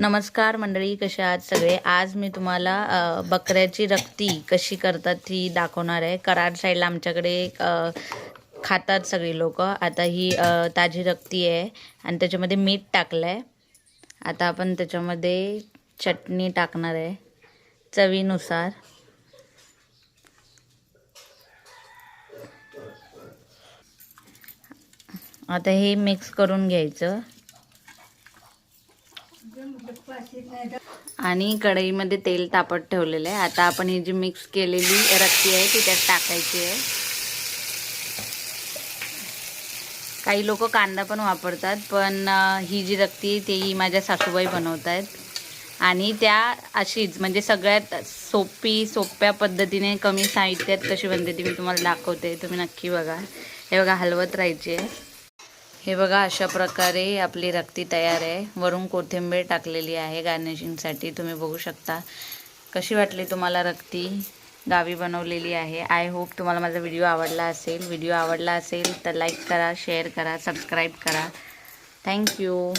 नमस्कार मंडळी कशा आहात सगळे? आज मी तुम्हाला बकऱ्याची रक्ती कशी करतात ती दाखवणार आहे. कराड साईडला आमच्याकडे खातात सगळी लोक. आता ही ताजी रक्ती आहे आणि त्याच्यामध्ये मीठ टाकलं आहे आता आपण त्याच्यामध्ये चटणी टाकणार आहे चवीनुसार. आता हे मिक्स करून घ्यायचं. आणि कढईमध्ये तेल तापत ठेवलेलं आहे. आता आपण ही जी मिक्स केलेली रक्ती आहे ती त्यात टाकायची आहे. काही लोक कांदा पण वापरतात पण ही जी रक्ती आहे ती माझ्या सासूबाई बनवत आहेत आणि त्या अशीच म्हणजे सगळ्यात सोपी सोप्या पद्धतीने कमी साहित्यात कशी बनते ती मी तुम्हाला दाखवते. तुम्ही नक्की बघा. हे बघा हलवत राहायची आहे. हे बघा अशा प्रकारे आपली रक्ती तयार आहे. वरून कोथिंबीर टाकलेली आहे गार्निशिंगसाठी तुम्ही बघू शकता. कशी वाटली तुम्हाला रक्ती? गावी बनवलेली आहे. आय होप तुम्हाला माझा व्हिडिओ आवडला असेल. व्हिडिओ आवडला असेल तर लाईक करा शेअर करा सबस्क्राईब करा. थँक्यू